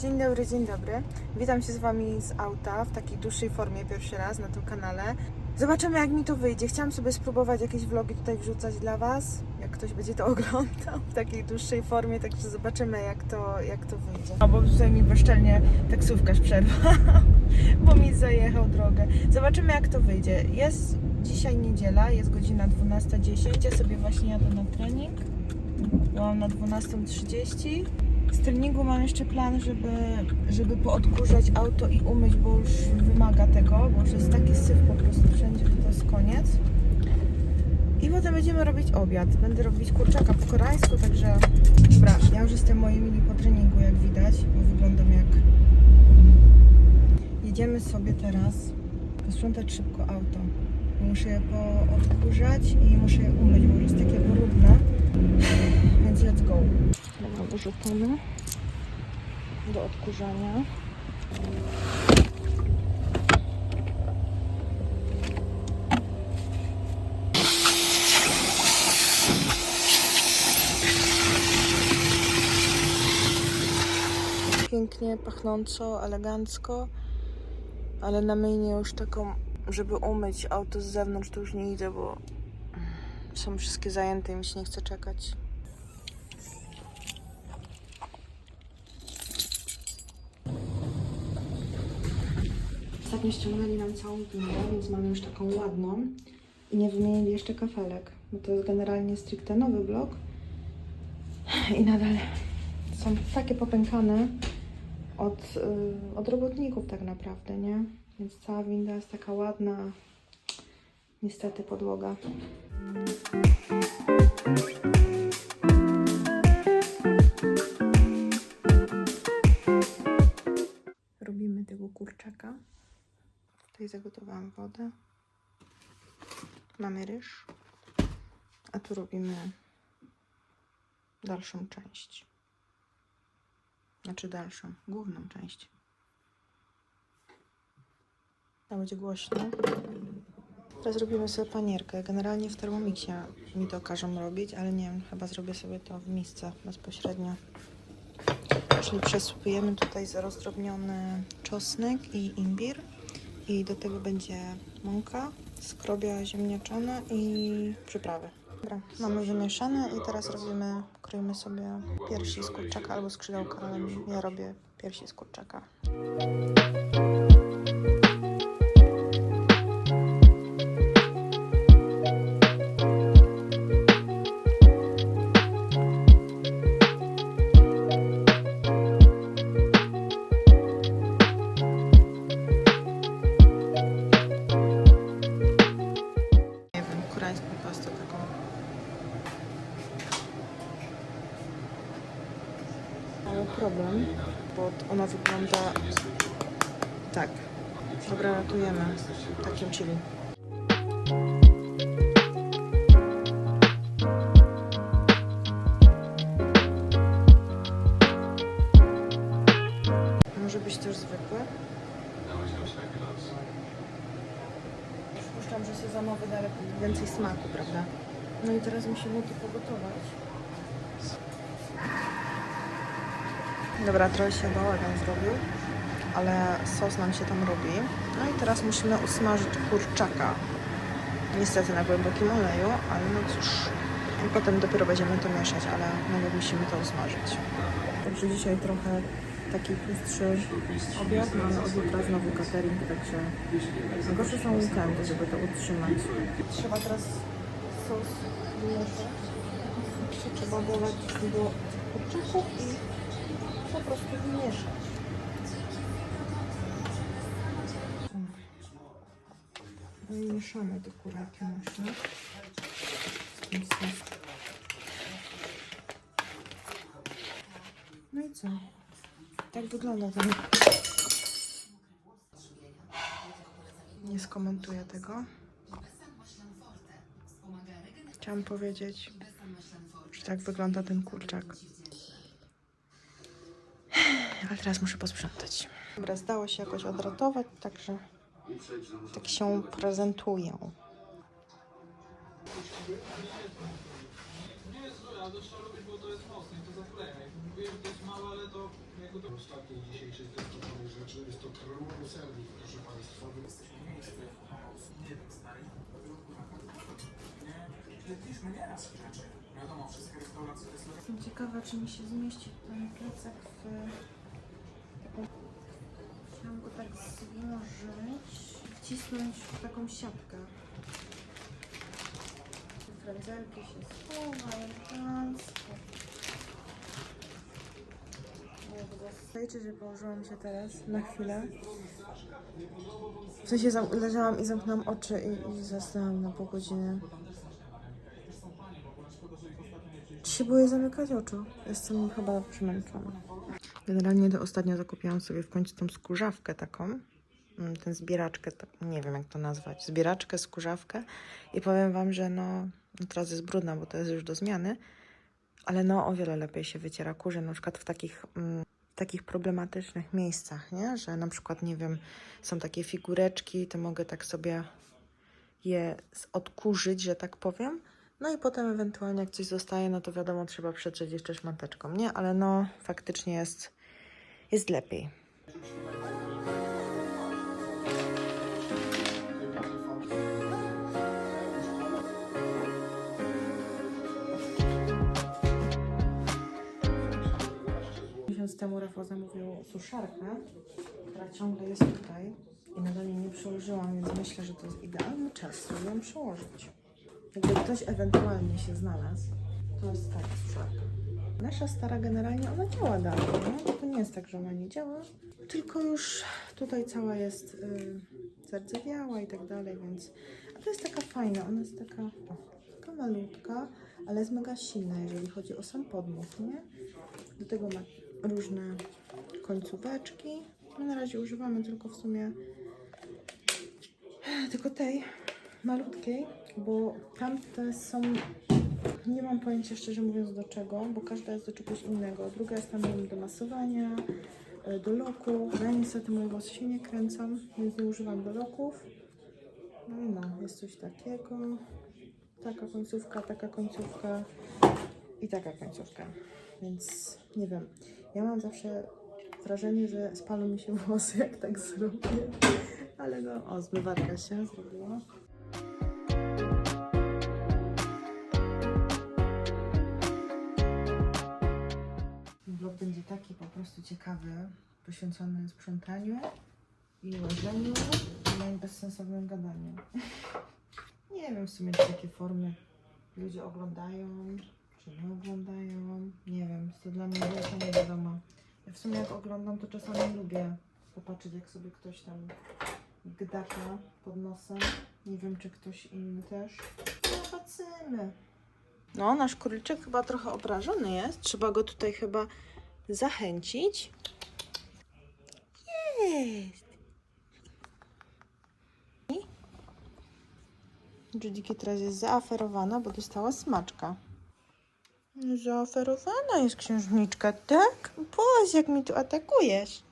Dzień dobry, dzień dobry. Witam się z Wami z auta w takiej dłuższej formie pierwszy raz na tym kanale. Zobaczymy jak mi to wyjdzie. Chciałam sobie spróbować jakieś vlogi tutaj wrzucać dla Was, jak ktoś będzie to oglądał w takiej dłuższej formie, także zobaczymy jak to, jak to wyjdzie. No bo tutaj mi bezczelnie taksówkarz przerwał, bo mi zajechał drogę. Zobaczymy jak to wyjdzie. Jest dzisiaj niedziela, jest godzina 12.10. Ja sobie właśnie jadę na trening. Byłam na 12.30. Z treningu mam jeszcze plan, żeby, żeby poodkurzać auto i umyć, bo już wymaga tego, bo już jest taki syf po prostu wszędzie, że to jest koniec. I potem będziemy robić obiad. Będę robić kurczaka po koreańsku, także dobra, ja już jestem moi mili po treningu, jak widać, bo wyglądam jak... Jedziemy sobie teraz posprzątać szybko auto. Muszę je poodkurzać i muszę je umyć, bo już jest takie brudne. Wyrzucamy do odkurzania. Pięknie, pachnąco, elegancko, ale na myjnie już taką, żeby umyć auto z zewnątrz, to już nie idę, bo są wszystkie zajęte i mi się nie chce czekać. Ostatnio ściągnęli nam całą windę, więc mamy już taką ładną i nie wymienili jeszcze kafelek, bo to jest generalnie stricte nowy blok i nadal są takie popękane od, y, od robotników tak naprawdę, nie? Więc cała winda jest taka ładna, niestety podłoga. Robimy tego kurczaka. Tutaj zagotowałam wodę. Mamy ryż. A tu robimy dalszą część. Znaczy dalszą, główną część. To będzie głośno. Teraz robimy sobie panierkę. Generalnie w Thermomixie mi to każą robić, ale nie wiem, chyba zrobię sobie to w misce bezpośrednio. Czyli przesypujemy tutaj rozdrobniony czosnek i imbir. I do tego będzie mąka, skrobia ziemniaczana i przyprawy. Dobra, mamy wymieszane i teraz robimy, kroimy sobie piersi z kurczaka albo skrzydełka, ale ja robię piersi z kurczaka. Problem, bo ona wygląda tak. Dobra, ratujemy takim chili. Może być też zwykłe. Przypuszczam, że sezonowy da więcej smaku, prawda? No i teraz musimy to pogotować. Dobra, trochę się bałagan zrobił, ale sos nam się tam robi. No i teraz musimy usmażyć kurczaka. Niestety na głębokim oleju, ale no cóż. I potem dopiero będziemy to mieszać, ale nawet musimy to usmażyć. Także dzisiaj trochę taki tłustszy obiad, no ale od jutra znowu catering, także gorsze są weekendy, żeby to utrzymać. Trzeba teraz sos wymieszać. Trzeba dolać do kurczaków i po prostu wymieszać. No i mieszamy te kuraki nasze. No i co? Tak wygląda ten. Nie skomentuję tego. Chciałam powiedzieć, że tak wygląda ten kurczak. Ale teraz muszę posprzątać. Dobra, zdało się jakoś odratować, także tak się prezentują. ale to trzeba robić, bo to jest mocne i to zaklejaj. Mówię, że to jest małe, ale to jakby to... Ostatniej dzisiejszej testowanej rzeczy jest to król serwis, proszę Państwa. Jesteśmy w miejscu jak chaos. Nie wiem, stary. Nie, jedliśmy nieraz rzeczy. Wiadomo, wszystkie restauracje to jest Jestem ciekawa, czy mi się zmieści ten plecak w taką... Chciałam go tak złożyć, wcisnąć w taką siatkę. Frędzelki się schowa, elegancko. Zajcie, że położyłam się teraz na chwilę. W sensie leżałam i zamknęłam oczy i, i zasnęłam na pół godziny. się boję zamykać oczu. Jestem chyba przemęczona. Generalnie to ostatnio zakupiłam sobie w końcu tą skórzawkę taką. Mm, Tę zbieraczkę, nie wiem jak to nazwać. Zbieraczkę, skórzawkę. I powiem Wam, że no, no teraz jest brudna, bo to jest już do zmiany. Ale no o wiele lepiej się wyciera kurze, na przykład w takich, mm, takich problematycznych miejscach, nie? Że na przykład, nie wiem, są takie figureczki, to mogę tak sobie je odkurzyć, że tak powiem. No i potem ewentualnie jak coś zostaje, no to wiadomo, trzeba przetrzeć jeszcze szmateczką, nie? Ale no, faktycznie jest, jest lepiej. Temu Rafał zamówił suszarkę, która ciągle jest tutaj i nadal jej nie przełożyłam, więc myślę, że to jest idealny czas, żeby ją przełożyć. Jakby ktoś ewentualnie się znalazł, to jest taka suszarka. Nasza stara generalnie ona działa dalej, nie? To nie jest tak, że ona nie działa, tylko już tutaj cała jest y, zardzewiała i tak dalej, więc... A to jest taka fajna, ona jest taka, o, taka malutka, ale jest mega silna, jeżeli chodzi o sam podmuch, nie? Do tego ma różne końcóweczki. My na razie używamy tylko w sumie tylko tej malutkiej, bo tamte są. Nie mam pojęcia szczerze mówiąc do czego, bo każda jest do czegoś innego. Druga jest tam do masowania, e, do loku. Ja niestety moje włosy się nie kręcą, więc nie używam do loków. No i no, jest coś takiego. Taka końcówka, taka końcówka i taka końcówka. Więc nie wiem. Ja mam zawsze wrażenie, że spalą mi się włosy, jak tak zrobię. Ale no, o, zmywarka się zrobiła. Vlog będzie taki po prostu ciekawy, poświęcony sprzątaniu i łażeniu i bezsensownym gadaniu. Nie wiem w sumie, czy takie formy ludzie oglądają, czy nie oglądają. Nie wiem, jest to dla mnie wielka nie wiadomo. Ja w sumie jak oglądam, to czasami lubię popatrzeć, jak sobie ktoś tam gdaka pod nosem. Nie wiem, czy ktoś inny też. Zobaczymy. No, nasz króliczek chyba trochę obrażony jest. Trzeba go tutaj chyba zachęcić. Jest! Judyki teraz jest zaaferowana, bo dostała smaczka. Zaaferowana jest księżniczka, tak? Boże, jak mi tu atakujesz.